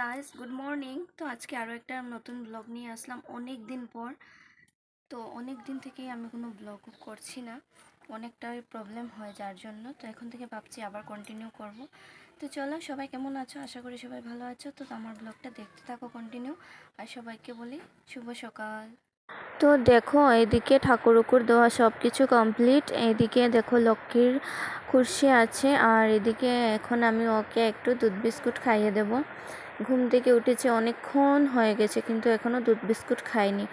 Guys good morning তো আজকে আরও একটা নতুন ব্লগ নিয়ে আসলাম। অনেক দিন পর। তো অনেক দিন থেকেই আমি কোনো ব্লগ করছি না। অনেকটাই প্রবলেম হয় যার জন্য। তো এখন থেকে ভাবছি আবার কন্টিনিউ করব। তো চলো, সবাই কেমন আছো? আশা করি সবাই ভালো আছো। তো আমার ব্লগটা দেখতে থাকো কন্টিনিউ আর সবাইকে বলি, শুভ সকাল। তো দেখো, এদিকে ঠাকুরুকুর দেওয়া সব কিছু কমপ্লিট এদিকে দেখো, লক্ষ্মীর কুর্সি আছে। আর এদিকে এখন আমি ওকে একটু দুধ বিস্কুট খাইয়ে দেব। ঘুম থেকে উঠেছে, অনেকক্ষণ হয়ে গেছে, কিন্তু এখনও দুধ বিস্কুট খাইনি।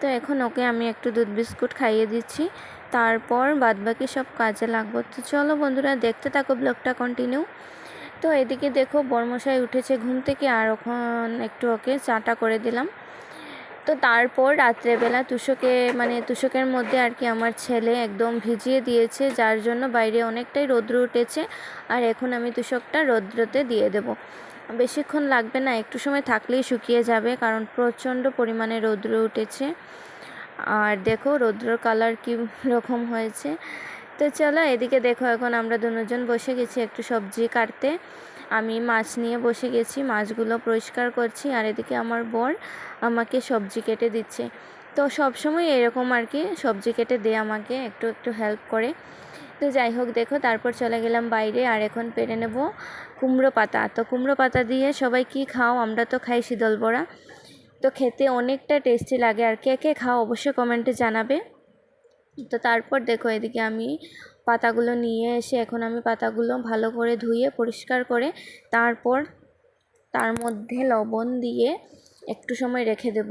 তো এখন ওকে আমি একটু দুধ বিস্কুট খাইয়ে দিচ্ছি, তারপর বাদবাকি সব কাজে লাগবো। তো চলো বন্ধুরা, দেখতে থাকো ব্লগটা কন্টিনিউ তো এদিকে দেখো বর্মশাই উঠেছে ঘুম থেকে, আর ওখান একটু ওকে চাটা করে দিলাম। তো তারপর রাত্রেবেলা তুষকে মানে তুষকের মধ্যে আর কি আমার ছেলে একদম ভিজিয়ে দিয়েছে, যার জন্য বাইরে অনেকটাই রৌদ্র উঠেছে, আর এখন আমি তুষকটা রৌদ্রতে দিয়ে দেব। বেশিক্ষণ লাগবে না, একটু সময় থাকলেই শুকিয়ে যাবে, কারণ প্রচণ্ড পরিমাণে রৌদ্র উঠেছে। আর দেখো রৌদ্রর কালার কী রকম হয়েছে। তো চলো এদিকে দেখো, এখন আমরা দুজন বসে গেছি একটু সবজি কাটতে। আমি মাছ নিয়ে বসে গেছি, মাছগুলো পরিষ্কার করছি, আর এদিকে আমার বর আমাকে সবজি কেটে দিচ্ছে। তো সবসময় এরকম আর কি, সবজি কেটে দেয় আমাকে, একটু একটু হেল্প করে। তো যাই হোক, দেখো, তারপর চলে গেলাম বাইরে, আর এখন পেরে নেব কুমড়ো পাতা। তো কুমড়ো পাতা দিয়ে সবাই কি খাও? আমরা তো খাই শীতল বড়া। তো খেতে অনেকটা টেস্টি লাগে, আর কে কে খাও অবশ্যই কমেন্টে জানাবে। তো তারপর দেখো, এদিকে আমি পাতাগুলো নিয়ে এসে এখন আমি পাতাগুলো ভালো করে ধুয়ে পরিষ্কার করে তারপর তার মধ্যে লবণ দিয়ে একটু সময় রেখে দেব।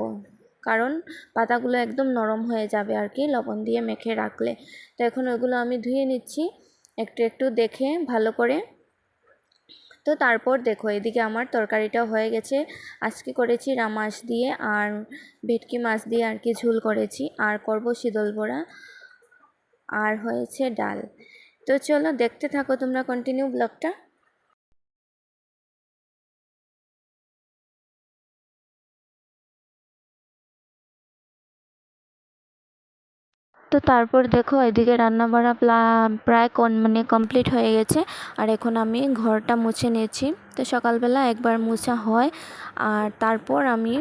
কারণ পাতাগুলো একদম নরম হয়ে যাবে আর কি, লবণ দিয়ে মেখে রাখলে। তো এখন ওগুলো আমি ধুয়ে নিচ্ছি, একটু একটু দেখে ভালো করে। তো তারপর দেখো, এদিকে আমার তরকারিটা হয়ে গেছে। আজকে করেছি রামাস দিয়ে আর ভেটকি মাছ দিয়ে আর কি ঝুল করেছি। আর করব শীতল বড়া আর হয়েছে ডাল। তো চলো দেখতে থাকো তোমরা কন্টিনিউ ব্লগটা। তো তারপর দেখো এদিকে রান্না বাড়া প্রায় কন মানে কমপ্লিট হয়ে গেছে। আর এখন আমি ঘরটা মুছে নিয়েছি। তো সকালবেলা একবার মুছা হয়। আর তারপর আমি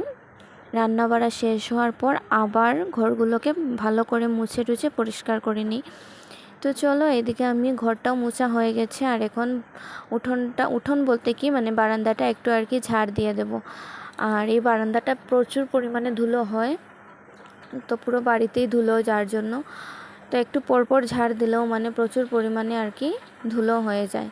রান্না বাড়া শেষ হওয়ার পর আবার ঘরগুলোকে ভালো করে মুছে টুছে পরিষ্কার করে নিই। তো চলো এদিকে আমি ঘরটাও মোছা হয়ে গেছে। আর এখন উঠোনটা, উঠোন বলতে কি? মানে বারান্দাটা একটু আর কি ঝাড় দিয়ে দেব। আর এই বারান্দাটা প্রচুর পরিমাণে ধুলো হয়। তো পুরো বাড়িতেই ধুলো যার জন্য। তো একটু পরপর ঝাড় দিলেও মানে প্রচুর পরিমাণে আর কি ধুলো হয়ে যায়।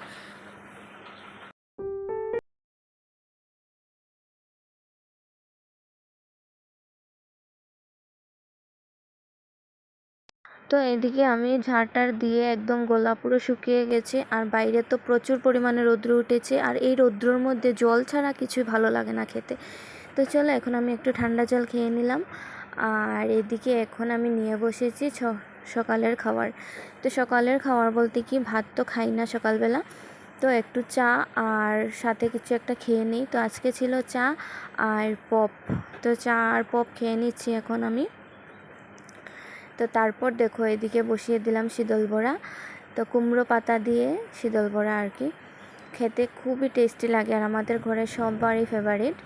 তো এদিকে আমি ঝাড়টার দিয়ে একদম গোলা পুরো শুকিয়ে গেছে আর বাইরে তো প্রচুর পরিমাণে রৌদ্র উঠেছে আর এই রৌদ্রর মধ্যে জল ছাড়া কিছুই ভালো লাগে না খেতে। তো চলো এখন আমি একটু ঠান্ডা জল খেয়ে নিলাম। আর এদিকে এখন আমি নিয়ে বসেছি সকালের খাবার। তো সকালের খাবার বলতে কি, ভাত তো খাই না সকালবেলা। তো একটু চা আর সাথে কিছু একটা খেয়ে নিই। তো আজকে ছিল চা আর পপ। তো চা আর পপ খেয়ে নিচ্ছি এখন আমি। তো তারপর দেখো, এদিকে বসিয়ে দিলাম শীতল বড়া। তো কুমড়ো পাতা দিয়ে শীতল বড়া আর কি। খেতে খুবই টেস্টি লাগে আর আমাদের ঘরে সবারই ফেভারিট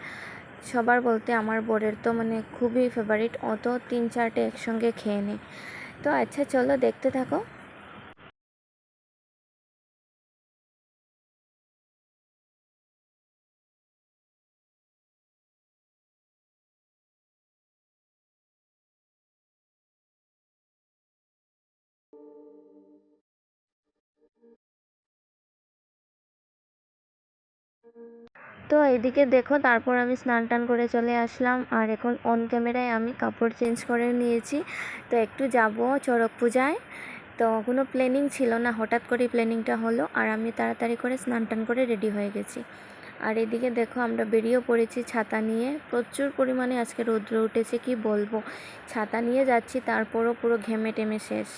সবার বলতে আমার বোরের তো মানে খুবই ফেভারিট অত তিন চারটে একসঙ্গে খেয়ে নেই তো আচ্ছা চলো দেখতে থাকো। তো এদিকে দেখো, তারপর আমি স্নান টান করে চলে আসলাম। আর এখন অন ক্যামেরায় আমি কাপড় চেঞ্জ করে নিয়েছি। তো একটু যাব চড়ক পূজায়। তো কোনো প্ল্যানিং ছিল না, হঠাৎ করে প্ল্যানিংটা হলো। আর আমি তাড়াতাড়ি করে স্নান টান করে রেডি হয়ে গেছি। আর এদিকে দেখো, আমরা বেরিয়েও পড়েছি ছাতা নিয়ে। প্রচুর পরিমাণে আজকে রৌদ্র উঠেছে, কি বলব? ছাতা নিয়ে যাচ্ছি, তারপরও পুরো ঘেমে টেমে শেষ।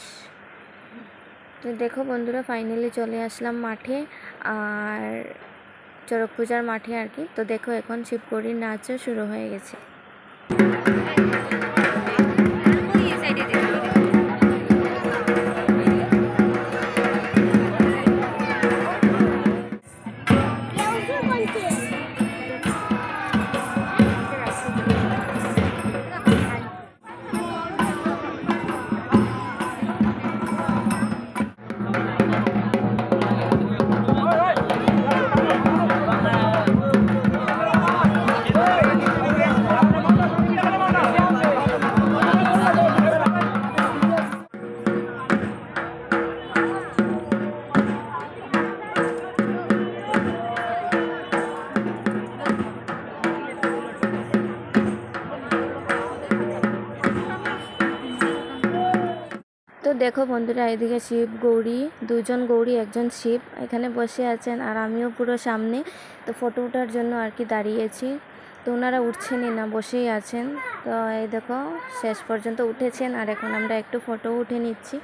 তো দেখো বন্ধুরা ফাইনালি চলে আসলাম মাঠে। আর চড়ক পূজার মাঠে আর কি। তো দেখো এখন শিবপুরীর নাচও শুরু হয়ে গেছে। দেখো বন্ধুরা, এদিকে শিব, গৌরী, দুজন গৌরী, একজন শিব এখানে বসে আছেন আর আমিও পুরো সামনে। তো ফটো ওঠার জন্য আর কি দাঁড়িয়েছি। তো ওনারা উঠছেনই না, বসেই আছেন। তো এই দেখো, শেষ পর্যন্ত উঠেছেন আর এখন আমরা একটু ফটো উঠে নিচ্ছি।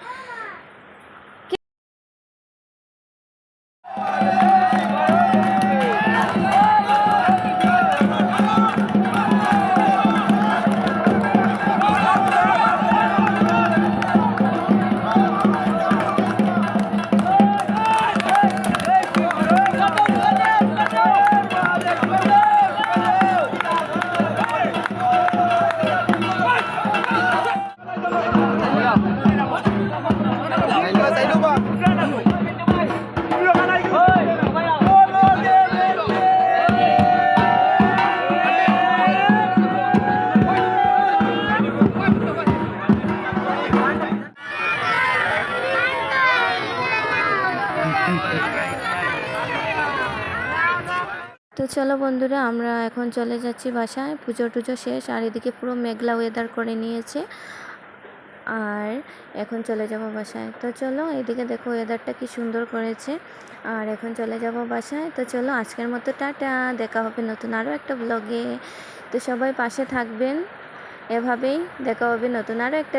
তো চলো বন্ধুরা, আমরা এখন চলে যাচ্ছি বাসায়। পুজো টুজো শেষ, আর এদিকে পুরো মেঘলা ওয়েদার করে নিয়েছে। আর এখন চলে যাব বাসায়। তো চলো, এদিকে দেখো ওয়েদারটা কি সুন্দর করেছে। আর এখন চলে যাব বাসায়। তো চলো, আজকের মতো টাটা। দেখা হবে নতুন আরও একটা ব্লগে তো সবাই পাশে থাকবেন। এভাবেই দেখা হবে নতুন আরও একটা